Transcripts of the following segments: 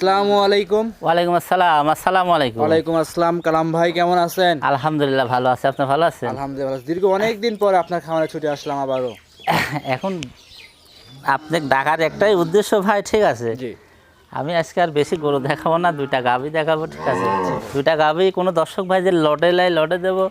আসসালামু আলাইকুম। ওয়ালাইকুম আসসালাম আসসালামু আলাইকুম। ওয়ালাইকুম আসসালাম কালাম ভাই কেমন আছেন? আলহামদুলিল্লাহ ভালো আছে আপনি ভালো আছেন? আলহামদুলিল্লাহ দীর্ঘ অনেক দিন পরে আপনার খামারে ছুটে আসলাম আবারও। এখন আপনি ডাকার একটাই উদ্দেশ্য ভাই ঠিক আছে? জি। আমি আজকে আর বেশি গরু দেখাবো না দুইটা গাভি দেখাবো ঠিক আছে? দুইটা গাভি কোনো দর্শক ভাই যে লটে লাই লটে দেবো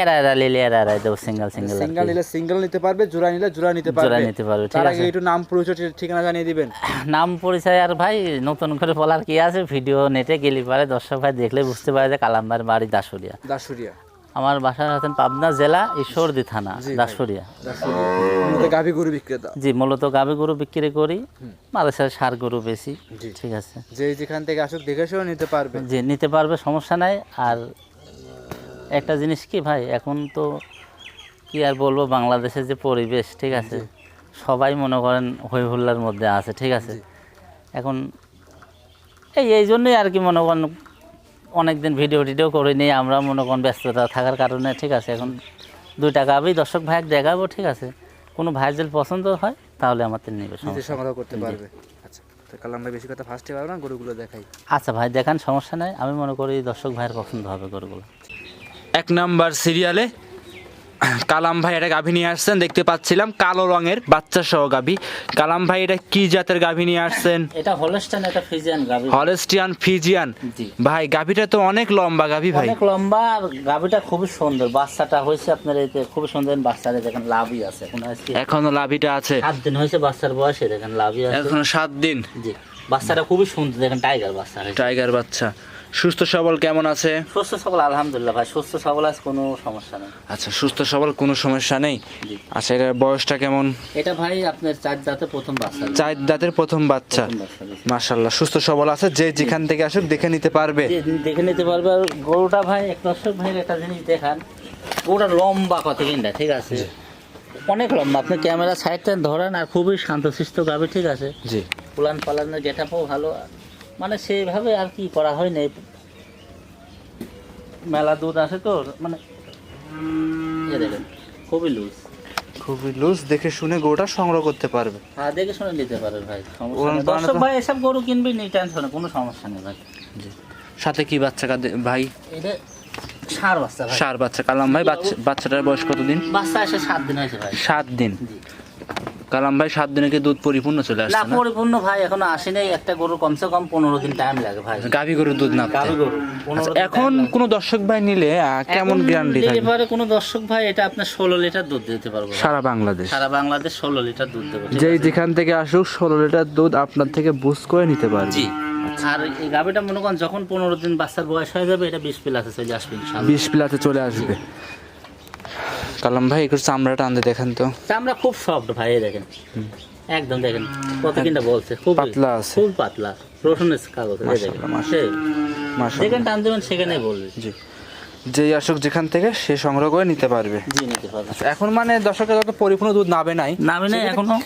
এরা এরা লিলে এরা এরা দেবো সিঙ্গেল সিঙ্গেল সিঙ্গেল নিলে সিঙ্গেল নিতে পারবে জোড়া নিলে জোড়া নিতে পারবে। জোড়া নিতে পারবে, ঠিক আছে। একটু নাম পরিচয় ঠিকানা জানিয়ে দিবেন। নাম পরিচয় আর ভাই নতুন করে বলার কি আছে? ভিডিও নেটে গেলি পারে দর্শক ভাই দেখলে বুঝতে পারে যে কালাম্বার বাড়ি দাসুরিয়া দাসুরিয়া আমার বাসা হচ্ছেন পাবনা জেলা ঈশ্বরদী থানা জি দাসুরিয়া মূলত গাভী গরু বিক্রেতা। জি মূলত গাভী গরু বিক্রি করি। সাথে সার গরু বেশি ঠিক আছে। যে যেখান থেকে আসুক দেখে শুনে নিতে পারবে। যে নিতে পারবে সমস্যা নাই। আর একটা জিনিস কি ভাই এখন তো কি আর বলব বাংলাদেশের যে পরিবেশ ঠিক আছে? সবাই মনে করেন হই হুল্লার মধ্যে আছে ঠিক আছে? এখন এই এই জন্যই আর কি মনে করেন অনেক দিন ভিডিও টিডিও করে নিয়ে আমরা মনে করেন ব্যস্ততা থাকার কারণে ঠিক আছে? এখন দুই টাকা আমি দর্শক ভাইক দেখাবো ঠিক আছে? কোনো ভাইয়ের যদি পছন্দ হয় তাহলে আমাদের নেবে সংগ্রহ করতে পারবে। আচ্ছা তো কালাম ভাই বেশি কথা ফার্স্টে পারবে না গরুগুলো দেখাই। আচ্ছা ভাই দেখান সমস্যা নাই। আমি মনে করি দর্শক ভাইয়ের পছন্দ হবে গরুগুলো। এক নাম্বার সিরিয়ালে কালাম ভাই একটা গাভী নিয়ে আসছেন দেখতে পাচ্ছিলাম কালো রঙের বাচ্চা সহ গাভী। কালাম ভাই এটা কি জাতের গাভী নিয়ে আসছেন? এটা হলস্টাইন এটা ফ্রিজিয়ান গাভি। Holstein Friesian. ভাই গাভীটা তো অনেক লম্বা গাভী ভাই। অনেক লম্বা গাভিটা খুবই সুন্দর। বাচ্চাটা হয়েছে আপনার এতে খুব সুন্দর বাচ্চারা দেখেন লাভই আছে। এখনও লাভিটা আছে। সাত দিন হয়েছে বাচ্চার বয়সে দেখেন লাভই আছে। এখনও সাত দিন। জি। বাচ্চাটা খুবই সুন্দর দেখেন টাইগার বাচ্চা টাইগার বাচ্চা। সুস্থ সবল কেমন আছে? সুস্থ সবল আলহামদুলিল্লাহ ভাই সুস্থ সবল আছে কোনো সমস্যা নেই। আচ্ছা সুস্থ সবল কোনো সমস্যা নেই? আচ্ছা এটার বয়সটা কেমন? এটা ভাই আপনার চার জাতের প্রথম বাচ্চা। চার দাঁতের প্রথম বাচ্চা। মাশাল্লাহ সুস্থ সবল আছে যে যেখান থেকে আসুক দেখে নিতে পারবে। দেখে নিতে পারবে। আর গরুটা ভাই এক দর্শক ভাইয়ের একটা জিনিস দেখান। গরুটা লম্বা কত কিনটা ঠিক আছে? অনেক লম্বা। আপনি ক্যামেরা সাইডটা ধরেন আর খুবই শান্ত শান্তশিষ্ট গাবে ঠিক আছে? জি। পুলান পালানের গেটাপও ভালো। মানে সেইভাবে আর কি করা হয় নাই। মেলা দুধ আছে তো মানে দেখেন খুবই লুজ খুবই লুজ দেখে শুনে গরুটা সংগ্রহ করতে পারবে। হ্যাঁ দেখে শুনে নিতে পারেন ভাই দর্শক ভাই এসব গরু কিনবি নেই টেনশনে কোনো সমস্যা নেই ভাই। সাথে কি বাচ্চা কাঁদে- ভাই? এটা সার বাচ্চা ভাই। সার বাচ্চা কালাম ভাই বাচ্চা বাচ্চাটার বয়স কতদিন? বাচ্চা এসে সাত দিন হয়েছে ভাই। সাত দিন। কালাম ভাই সাত দিনে কি দুধ পরিপূর্ণ চলে না আসছে না পরিপূর্ণ ভাই এখনও আসে নাই একটা গরু কমসে কম পনেরো দিন টাইম লাগে ভাই। গাভী গরুর দুধ না গাভী গরু এখন কোন দর্শক ভাই নিলে কেমন গ্যারান্টি থাকবে? পরে কোনো দর্শক ভাই এটা আপনার ষোলো লিটার দুধ দিতে পারব সারা বাংলাদেশ। সারা বাংলাদেশ ষোলো লিটার দুধ দেবো যেই যেখান থেকে আসুক ষোলো লিটার দুধ আপনার থেকে বুঝ করে নিতে পারবে। জি। আর এই গাভিটা মনে করেন যখন পনেরো দিন বাচ্চার বয়স হয়ে যাবে এটা বিশ প্লাসে চলে আসবে বিশ প্লাতে চলে আসবে। কালাম ভাই একটু চামড়াটা আনতে দেখেন তো। চামড়া খুব সফট ভাই দেখেন। একদম দেখেন কত কিনটা বলছে খুব পাতলা আছে। খুব পাতলা রসুনের কাগজ। যেখানে টান দেবেন সেখানেই বলবে। জি। যে আসুক যেখান থেকে সে সংগ্রহ করে নিতে পারবে। জি নিতে পারবে। এখন মানে দর্শকের যত পরিপূর্ণ দুধ নাবে নাই। নামে নাই এখনও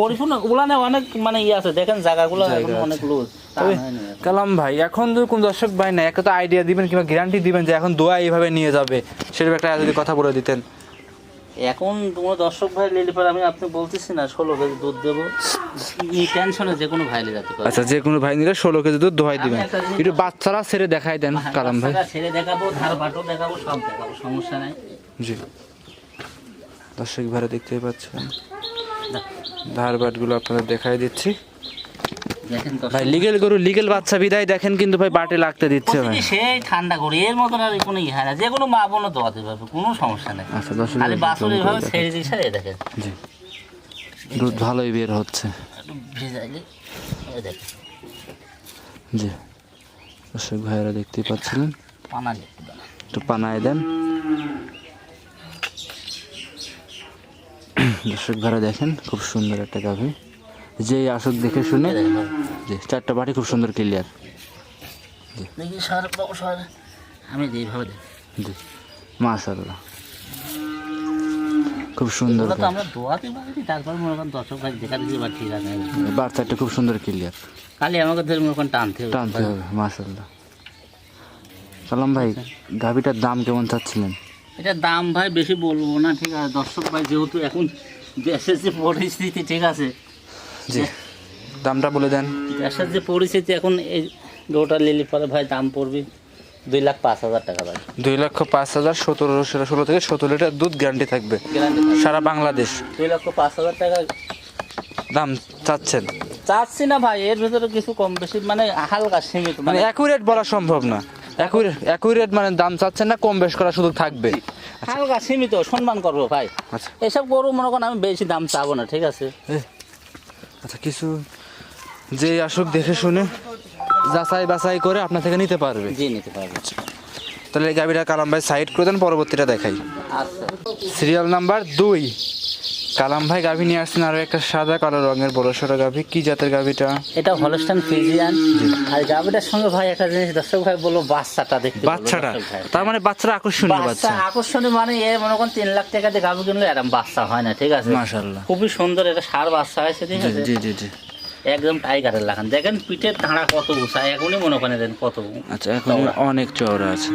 পরিপূর্ণ উলানে অনেক মানে ইয়ে আছে। দেখেন জায়গাগুলো অনেক লুজ কালাম ভাই এখন যদি কোন দর্শক ভাই না একটা তো আইডিয়া দিবেন কিংবা গ্যারান্টি দিবেন যে এখন দোয়া এইভাবে নিয়ে যাবে। সেরকম একটা যদি কথা বলে দিতেন। এখন তোমার দর্শক ভাই নিলে পরে আমি আপনি বলতেছি না ষোলো কেজি দুধ দেবো। টেনশনে যে কোনো ভাই যেতে পারে আচ্ছা যে কোনো ভাই নিলে ষোলো কেজি দুধ ধোয়াই দিবেন। একটা বাচ্চারা ছেড়ে দেখাই দেন কালাম ভাই। ছেড়ে দেখাবো ধার বাটো দেখাবো সব দেখাবো সমস্যা নাই। জি। দর্শক ভাড়া দেখতে পাচ্ছেন। ধার বাটগুলো আপনাদের দেখাই দিচ্ছি। ভাই লিগেল গরু লিগেল বাচ্চা বিদায় দেখেন কিন্তু ভাই বাটে লাগতে দিচ্ছে ভাই। সেই ঠান্ডা করি এর মতন আর কোনো ইহা না যে কোনো মা বোনও দোয়াতে পারবে কোনো সমস্যা নেই। আচ্ছা দর্শক খালি বাসুর এইভাবে ছেড়ে এই দেখেন। জি। দুধ ভালোই বের হচ্ছে। একটু ভেজাইলে এই দেখেন। জি। দর্শক ভাইয়েরা দেখতেই পাচ্ছিলেন। পানা দেখতে দাও। একটু পানায় দেন। দর্শক ভাইরা দেখেন খুব সুন্দর একটা গাভী। যেই আসুক দেখে শুনে জি চারটা বাটি খুব সুন্দর ক্লিয়ার দেখি সর আমি যেইভাবে দেখি। জি। খুব সুন্দর আমরা দোয়াতে পারি তারপর মনে করেন দর্শক ভাই দেখা বা ঠিক আছে। বাচ্চাটা খুব সুন্দর ক্লিয়ার খালি আমাকে ধরে মনে করেন টানতে হবে। টানতে হবে মাশাল্লাহ সালাম ভাই গাভীটার দাম কেমন চাচ্ছিলেন? এটা দাম ভাই বেশি বলব না ঠিক আছে। দর্শক ভাই যেহেতু এখন দেশের যে পরিস্থিতি ঠিক আছে। জি। দামটা বলে দেন। দেশের যে পরিস্থিতি এখন এই গোটা লিলি পরে ভাই দাম পড়বে দুই লাখ পাঁচ হাজার টাকা ভাই। দুই লক্ষ পাঁচ হাজার সতেরো ষোলো থেকে সতেরো লিটার দুধ গ্যারান্টি থাকবে। সারা বাংলাদেশ। দুই লক্ষ পাঁচ হাজার টাকা দাম চাচ্ছেন। চাচ্ছি না ভাই এর ভিতরে কিছু কম বেশি মানে হালকা সীমিত মানে মানে অ্যাকুরেট বলা সম্ভব না। অ্যাকুরেট মানে দাম চাচ্ছেন না কম বেশ করার সুযোগ থাকবে। হালকা সীমিত সম্মান করব ভাই। আচ্ছা। এসব গরু মনে করেন আমি বেশি দাম চাবো না ঠিক আছে? আচ্ছা কিছু যে আসুক দেখে শুনে যাচাই বাছাই করে আপনার থেকে নিতে পারবে। জি নিতে পারবে। তাহলে এই গাড়িটা কালাম ভাই সাইড করে দেন পরবর্তীটা দেখাই। আচ্ছা। সিরিয়াল নাম্বার দুই। কালাম ভাই গাভী নিয়ে আসছেন আরও একটা সাদা কালো রঙের বড় সড়ো গাভী। কি জাতের গাভীটা? এটা হলস্টান ফিজিয়ান আর গাভিটার সঙ্গে ভাই একটা জিনিস দর্শক ভাই বলল বাচ্চাটা দেখতে বাচ্চাটা? তার মানে বাচ্চারা আকর্ষণীয় বাচ্চা আকর্ষণীয় মানে এর মনে করেন তিন লাখ টাকা দিয়ে গাভী কিনলে এরকম বাচ্চা হয় না ঠিক আছে? মাশাল্লাহ খুবই সুন্দর এটা সার বাচ্চা হয়েছে ঠিক আছে? জি জি জি। একদম টাইগারের লাগান। দেখেন পিঠের ধাঁড়া কত উঁচা এখনই মনে করেন দেন কত আচ্ছা এখন অনেক চওড়া আছে।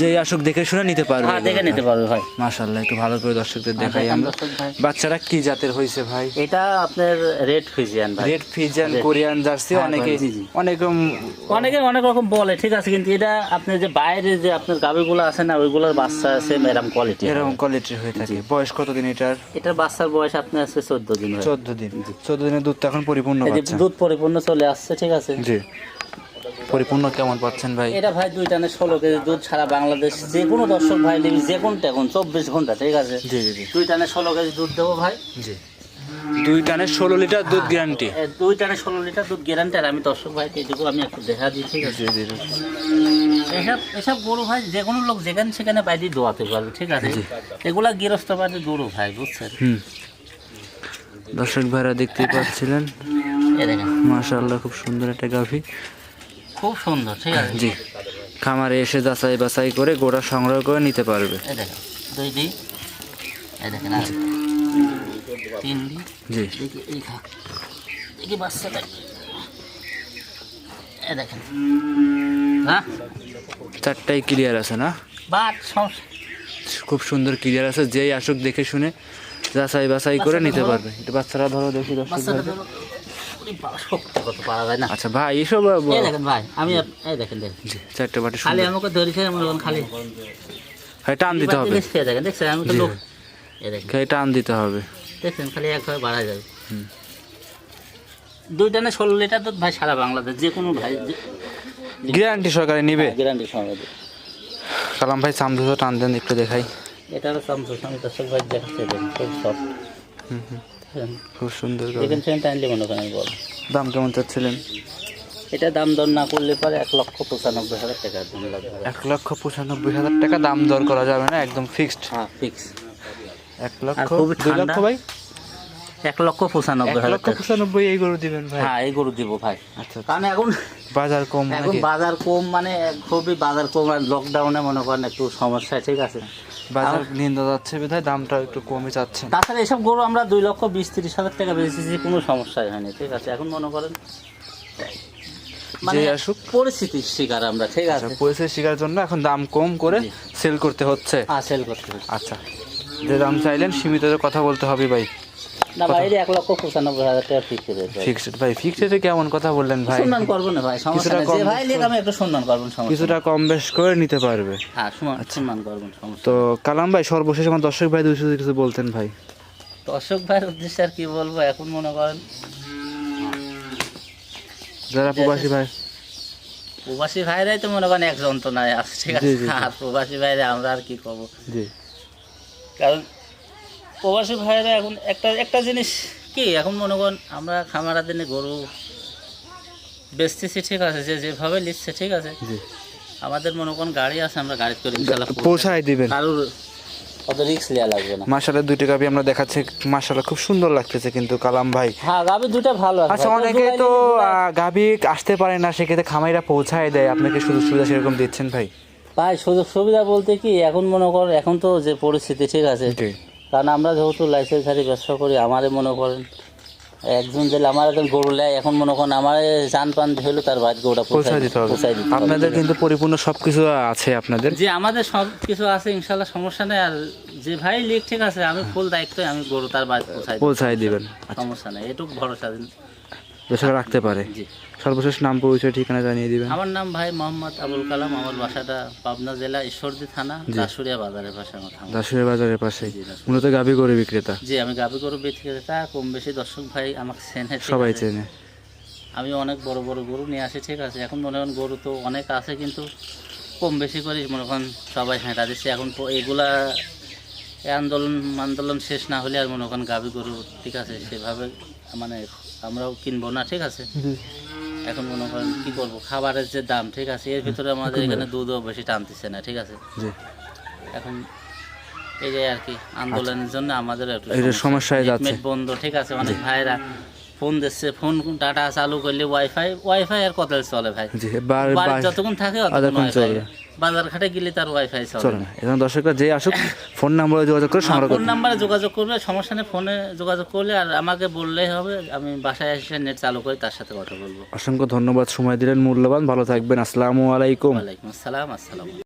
যে আসুক দেখে শুনে নিতে পারবে। হ্যাঁ দেখে নিতে পারবে ভাই। মাশাল্লাহ একটু ভালো করে দর্শকদের দেখাই আমরা। বাচ্চারা কি জাতের হয়েছে ভাই? এটা আপনার রেড ফিজিয়ান ভাই। রেড ফিজিয়ান কোরিয়ান জার্সি হ্যাঁ, অনেকে। অনেক অনেকে অনেক রকম বলে ঠিক আছে কিন্তু এটা আপনার যে বাইরে যে আপনার গাভিগুলো আছে না ওইগুলোর বাচ্চা আছে এরকম কোয়ালিটি এরকম কোয়ালিটির হয়ে থাকে। বয়স কত দিন এটার? এটার বাচ্চার বয়স আপনার আছে চোদ্দ দিন হয়ে। চোদ্দ দিন। চোদ্দ দিনের দুধ তো এখন পরিপূর্ণ দুধ পরিপূর্ণ চলে আসছে ঠিক আছে? জি। পরিপূর্ণ কেমন পাচ্ছেন ভাই? এটা ভাই দুই টানে ষোলো কেজি দুধ সারা বাংলাদেশ যে কোনো দর্শক ভাই নিবি যে কোনটা এখন চব্বিশ ঘণ্টা ঠিক আছে? জি জি জি। দুই টানে ষোলো কেজি দুধ দেবো ভাই। জি। দুই টানে ষোলো লিটার দুধ গ্যারান্টি দুই টানে ষোলো লিটার দুধ গ্যারান্টি আর আমি দর্শক ভাই এটুকু আমি একটু দেখা দিই ঠিক আছে? জি জি এসব এসব গরু ভাই যে কোনো লোক যেখানে সেখানে বাইরে দোয়াতে পারবে ঠিক আছে? এগুলা গৃহস্থ বাড়ি গরু ভাই বুঝছেন? হুম। দর্শক ভাইরা দেখতে পাচ্ছিলেন। মাশাআল্লাহ খুব সুন্দর একটা গাভী। খুব সুন্দর ঠিক আছে? জি। খামারে এসে যাচাই বাছাই করে গোড়া সংগ্রহ করে নিতে পারবে। এ দেখেন দুই দি এ দেখেন আর তিন দি জি। এই খা দেখি বাচ্চাটা এ দেখেন। হ্যাঁ চারটাই ক্লিয়ার আছে না? বাট খুব সুন্দর ক্লিয়ার আছে যেই আসুক দেখে শুনে যাচাই বাছাই করে নিতে পারবে। এটা বাচ্চারা ধরো দেখি দর্শক বাচ্চাটা ভাই। ধরো শক্ত কত পারা যায় না। আচ্ছা ভাই এসব এই দেখেন ভাই আমি আপ- এই দেখেন দেখেন। চারটে বাটি খালি আমাকে ধরেছে খালি হ্যাঁ টান দিতে হবে। দেখছে দেখেন দেখছেন আমি তো জি। লোক। এই দেখেন। খালি টান দিতে হবে। দেখছেন খালি একভাবে বাড়া ষোলো লিটার দুধ ভাই সারা বাংলাদেশ যে কোনো ভাই গ্যারান্টি সরকারে নিবে? গ্যারান্টি সঙ্গে দুধ। সালাম ভাই দুটো টান দেন একটু দেখাই। চামচুর সঙ্গে দর্শক ভাই দেখাচ্ছে খুব সফট খুব সুন্দর বল দাম কেমন চাচ্ছিলেন? এটা দাম দর না করলে পরে এক লক্ষ পঁচানব্বই হাজার টাকা দাম লাগবে। এক লক্ষ পঁচানব্বই হাজার টাকা দাম দর করা যাবে না? একদম ফিক্সড হ্যাঁ ফিক্স এক লক্ষ দুই লক্ষ ভাই? এক লক্ষ পঁচানব্বই হাজার লক্ষ টাকা। পঁচানব্বই এই গরু দিবেন ভাই। হ্যাঁ এই গরু দিব ভাই। আচ্ছা কারণ এখন বাজার কম এখন বাজার কম মানে খুবই বাজার কম আর লকডাউনে মনে করেন একটু সমস্যা ঠিক আছে? বাজার নিন্দা যাচ্ছে বিধায় দামটা একটু কমে যাচ্ছে। তাছাড়া এসব গরু আমরা দুই লক্ষ বিশ তিরিশ হাজার টাকা বেচেছি কোনো সমস্যাই হয়নি ঠিক আছে? এখন মনে করেন মানে আসুক। পরিস্থিতির শিকার আমরা ঠিক আছে? পরিস্থিতির শিকার জন্য এখন দাম কম করে সেল করতে হচ্ছে। সেল করতে আচ্ছা যে দাম চাইলেন সীমিত কথা বলতে হবে ভাই। না ভাই এক লক্ষ পঁচানব্বই হাজার টাকা ফিক্স রয়েছে ফিক্সড ভাই ফিক্সড কেমন কথা বললেন ভাই? সম্মান করব না ভাই সমস্যা যে ভাই লিখ আমি একটু সম্মান করব কিছুটা কম বেশ করে নিতে পারবে। হ্যাঁ সম্মান সম্মান করবেন তো কালাম ভাই সর্বশেষ আমার দর্শক ভাই দুশো কিছু বলতেন ভাই। দর্শক ভাইয়ের উদ্দেশ্যে আর কি বলব এখন মনে করেন যারা প্রবাসী ভাই। প্রবাসী ভাইরাই তো মনে করেন এক যন্ত্রণায় আছে ঠিক আছে। আর প্রবাসী ভাইরা আমরা আর কি করব? জি। কারণ প্রবাসী ভাইরা এখন একটা একটা জিনিস কি এখন মনে করেন আমরা খামারা দিনে গরু বেচতেছি ঠিক আছে যে যেভাবে নিচ্ছে ঠিক আছে। আমাদের মনে করেন গাড়ি আছে আমরা গাড়ি করে পৌঁছায় দিবেন। কারোর অত রিক্স নেওয়া লাগবে না। দুইটা গাবি আমরা দেখাচ্ছি। খুব সুন্দর লাগতেছে কিন্তু কালাম ভাই। হ্যাঁ গাবি দুটা ভালো আছে। আচ্ছা অনেকে তো আসতে পারে না সেক্ষেত্রে খামাইরা পৌঁছায় দেয়। আপনাকে সুযোগ সুবিধা সেরকম দিচ্ছেন ভাই? ভাই সুযোগ সুবিধা বলতে কি এখন মনে কর এখন তো যে পরিস্থিতি ঠিক আছে। কারণ আমরা যেহেতু লাইসেন্স হারি ব্যবসা করি আমারে মনে করেন একজন যে আমার একজন গরু নেয় এখন মনে করেন আমার যান পান হলো তার বাদ গরুটা পৌঁছায় দিতে হবে। পৌঁছায় দিতে আপনাদের কিন্তু পরিপূর্ণ সবকিছু আছে আপনাদের। যে আমাদের সবকিছু আছে ইনশাল্লাহ সমস্যা নেই। আর যে ভাই লিখ ঠিক আছে আমি ফুল দায়িত্ব আমি গরু তার ভাই পৌঁছাই। পৌঁছায় দিবেন। সমস্যা নেই এটুকু ভরসা দিন। দর্শকরা রাখতে পারে। সর্বশেষ নাম পরিচয় ঠিকানা জানিয়ে দিবেন। আমার নাম ভাই মোহাম্মদ আবুল কালাম। আমার বাসাটা পাবনা জেলা ঈশ্বরদী থানা দাসুরিয়া বাজারের পাশে আমার। দাসুরের বাজারের পাশে। মূলত গাভী গরু বিক্রেতা। জি আমি গাবি গরু বিক্রেতা কম বেশি দর্শক ভাই আমাকে চেনে সবাই চেনে। আমি অনেক বড় বড় গরু নিয়ে আসি ঠিক আছে? এখন মনে করেন গরু তো অনেক আছে কিন্তু কম বেশি করে মনে করেন সবাই হেঁটা দিচ্ছে। এখন এগুলা আন্দোলন আন্দোলন শেষ না হলে আর মনে করেন গাবি গরু ঠিক আছে? সেভাবে মানে আমরাও কিনবো না ঠিক আছে? এখন মনে করেন কি করব? খাবারের যে দাম ঠিক আছে? এর ভিতরে আমাদের এখানে দুধও বেশি টানতেছে না ঠিক আছে? এখন এই যে আর কি আন্দোলনের জন্য আমাদের একটু এই সমস্যায় যাচ্ছে। বন্ধ ঠিক আছে? অনেক ভাইরা ফোন দিচ্ছে ফোন ডাটা চালু করলে ওয়াইফাই ওয়াইফাই আর কত চলে ভাই? যতক্ষণ থাকে অতক্ষণ অতক্ষণ ওয়াইফাই চলবে। বাজার ঘাটে গেলে তার ওয়াইফাই চলে না। এখন দর্শকরা যে আসুক ফোন নাম্বারে যোগাযোগ করে সংগ্রহ ফোন নাম্বারে যোগাযোগ করবে সমস্যা নেই ফোনে যোগাযোগ করলে আর আমাকে বললেই হবে আমি বাসায় এসে নেট চালু করে তার সাথে কথা বলব। অসংখ্য ধন্যবাদ সময় দিলেন মূল্যবান ভালো থাকবেন আসসালামু আলাইকুম। ওয়ালাইকুম আসসালাম আসসালাম